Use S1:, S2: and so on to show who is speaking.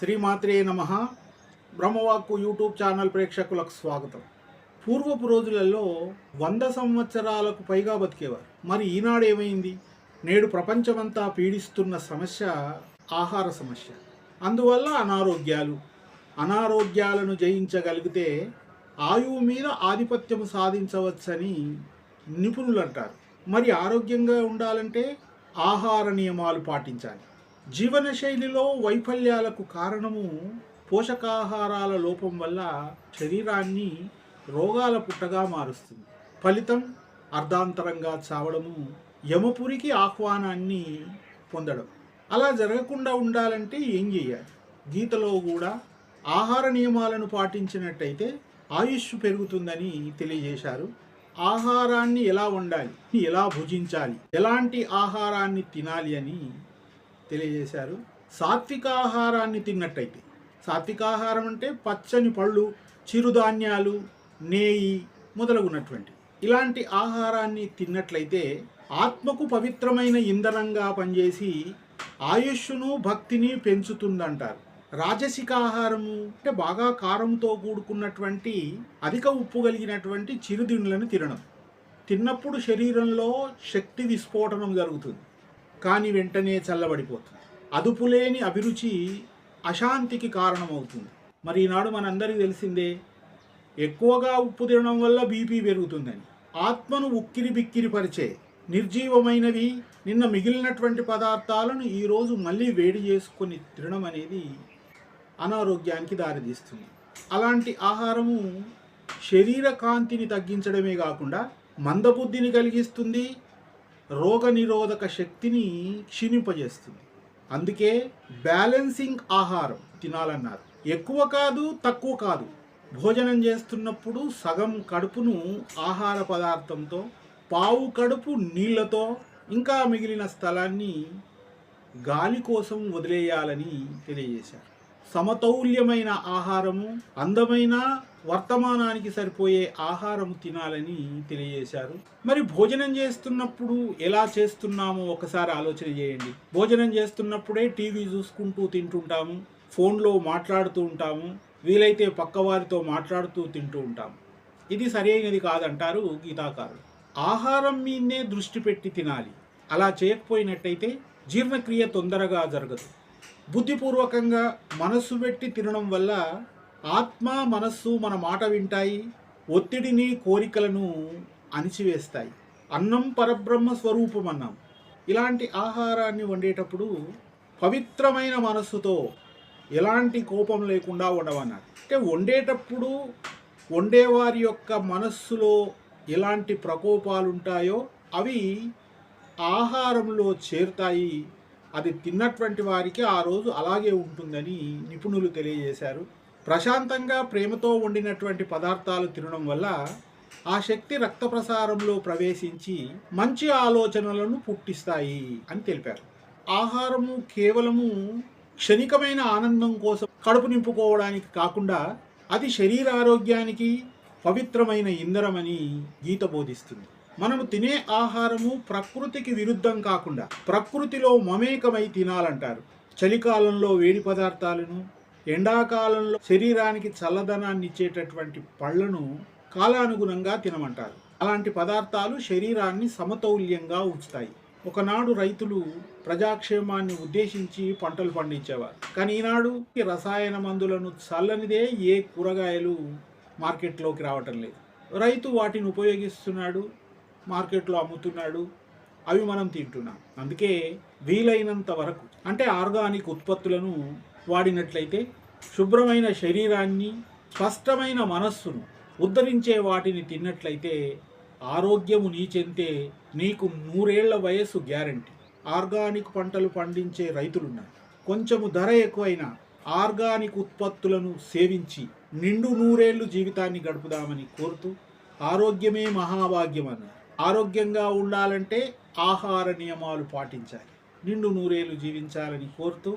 S1: శ్రీమాత్రే నమ. బ్రహ్మవాక్కు YouTube channel ప్రేక్షకులకు స్వాగతం. పూర్వపు రోజులలో వంద సంవత్సరాలకు పైగా బతికేవారు. మరి ఈనాడు ఏమైంది? నేడు ప్రపంచమంతా పీడిస్తున్న సమస్య ఆహార సమస్య. అందువల్ల అనారోగ్యాలు. అనారోగ్యాలను జయించగలిగితే ఆయువు మీద ఆధిపత్యం సాధించవచ్చని నిపుణులు అంటారు మరి ఆరోగ్యంగా ఉండాలంటే ఆహార నియమాలు పాటించాలి. జీవనశైలిలో వైఫల్యాలకు కారణము పోషకాహారాల లోపం వల్ల శరీరాన్ని రోగాల పుట్టగా మారుస్తుంది. ఫలితం అర్ధాంతరంగా చావడము యమపురికి ఆహ్వానాన్ని పొందడం. అలా జరగకుండా ఉండాలంటే ఏం చేయాలి? గీతలో కూడా ఆహార నియమాలను పాటించినట్టయితే ఆయుష్ పెరుగుతుందని తెలియజేశారు. ఆహారాన్ని ఎలా వండాలి? ఎలా భుజించాలి? ఎలాంటి ఆహారాన్ని తినాలి అని తెలియజేశారు. సాత్వికాహారాన్ని తిన్నట్టయితే సాత్విక ఆహారం అంటే పచ్చని పళ్ళు చిరుధాన్యాలు నేయి మొదలగునటువంటి. ఇలాంటి ఆహారాన్ని తిన్నట్లయితే ఆత్మకు పవిత్రమైన ఇంధనంగా పనిచేసి ఆయుష్ను భక్తిని పెంచుతుందంటారు. రాజసిక ఆహారము అంటే బాగా కారంతో కూడుకున్నటువంటి అధిక ఉప్పు కలిగినటువంటి చిరుదిండ్లను తినడం. తిన్నప్పుడు శరీరంలో శక్తి విస్ఫోటనం జరుగుతుంది. కానీ వెంటనే చల్లబడిపోతుంది. అదుపులేని అభిరుచి అశాంతికి కారణమవుతుంది. మరి ఈనాడు మనందరికీ తెలిసిందే ఎక్కువగా ఉప్పు తినడం వల్ల బీపీ పెరుగుతుందని. ఆత్మను ఉక్కిరి బిక్కిరి పరిచే నిర్జీవమైనవి నిన్న మిగిలినటువంటి పదార్థాలను ఈరోజు మళ్ళీ వేడి చేసుకొని తినడం అనేది అనారోగ్యానికి దారితీస్తుంది. అలాంటి ఆహారము శరీర కాంతిని తగ్గించడమే కాకుండా మందబుద్ధిని కలిగిస్తుంది రోగనిరోధక శక్తిని క్షీణింపజేస్తుంది. అందుకే బ్యాలెన్సింగ్ ఆహారం తినాలన్నారు. ఎక్కువ కాదు తక్కువ కాదు. భోజనం చేస్తున్నప్పుడు సగం కడుపును ఆహార పదార్థంతో పావు కడుపు నీళ్ళతో ఇంకా మిగిలిన స్థలాన్ని గాలి కోసం వదిలేయాలని తెలియజేశారు. సమతౌల్యమైన ఆహారము అందమైన వర్తమానానికి సరిపోయే ఆహారం తినాలని తెలియజేశారు. మరి భోజనం చేస్తున్నప్పుడు ఎలా చేస్తున్నామో ఒకసారి ఆలోచన చేయండి. భోజనం చేస్తున్నప్పుడే టీవీ చూసుకుంటూ తింటుంటాము ఫోన్లో మాట్లాడుతూ ఉంటాము వీలైతే పక్కవారితో మాట్లాడుతూ తింటూ ఉంటాము. ఇది సరైనది కాదంటారు గీతాకారులు ఆహారం మీదే దృష్టి పెట్టి తినాలి. అలా చేయకపోయినట్టయితే జీర్ణక్రియ తొందరగా జరగదు. బుద్ధిపూర్వకంగా మనస్సు పెట్టి తినడం వల్ల ఆత్మ మనస్సు మన మాట వింటాయి ఒత్తిడిని కోరికలను అణిచివేస్తాయి. అన్నం పరబ్రహ్మ స్వరూపం అన్నాం ఇలాంటి ఆహారాన్ని వండేటప్పుడు పవిత్రమైన మనస్సుతో ఎలాంటి కోపం లేకుండా ఉండమన్నారు అంటే వండేటప్పుడు వండేవారి యొక్క మనస్సులో ఎలాంటి ప్రకోపాలు ఉంటాయో అవి ఆహారంలో చేరుతాయి. అది తిన్నటువంటి వారికి ఆ రోజు అలాగే ఉంటుందని నిపుణులు తెలియజేశారు. ప్రశాంతంగా ప్రేమతో వండినటువంటి పదార్థాలు తినడం వల్ల ఆ శక్తి రక్త ప్రసారంలో ప్రవేశించి మంచి ఆలోచనలను పుట్టిస్తాయి అని తెలిపారు. ఆహారము కేవలము క్షణికమైన ఆనందం కోసం కడుపు నింపుకోవడానికి కాకుండా అది శరీర ఆరోగ్యానికి పవిత్రమైన ఇంధనమని గీత బోధిస్తుంది. మనము తినే ఆహారము ప్రకృతికి విరుద్ధం కాకుండా ప్రకృతిలో మమేకమై తినాలంటారు. చలికాలంలో వేడి పదార్థాలను ఎండాకాలంలో శరీరానికి చల్లదనాన్ని ఇచ్చేటటువంటి పళ్ళను కాలానుగుణంగా తినమంటారు. అలాంటి పదార్థాలు శరీరాన్ని సమతౌల్యంగా ఉంచుతాయి. ఒకనాడు రైతులు ప్రజాక్షేమాన్ని ఉద్దేశించి పంటలు పండించేవారు. కానీ ఈనాడు ఈ రసాయన మందులను చల్లనిదే ఏ కూరగాయలు మార్కెట్లోకి రావటం లేదు. రైతు వాటిని ఉపయోగిస్తున్నాడు మార్కెట్లో అమ్ముతున్నాడు అవి మనం తింటున్నాం. అందుకే వీలైనంత వరకు అంటే ఆర్గానిక్ ఉత్పత్తులను వాడినట్లయితే శుభ్రమైన శరీరాన్ని స్పష్టమైన మనస్సును ఉద్ధరించే వాటిని తిన్నట్లయితే ఆరోగ్యము నీచెంతే నీకు నూరేళ్ళ వయస్సు గ్యారంటీ. ఆర్గానిక్ పంటలు పండించే రైతులున్నారు. కొంచెము ధర ఎక్కువైనా ఆర్గానిక్ ఉత్పత్తులను సేవించి నిండు నూరేళ్ళు జీవితాన్ని గడుపుదామని కోరుతూ ఆరోగ్యమే మహాభాగ్యం అన్నారు ఆరోగ్యంగా ఉండాలంటే ఆహార నియమాలు పాటించాలి. నిండు నూరేళ్ళు జీవించాలని కోరుతూ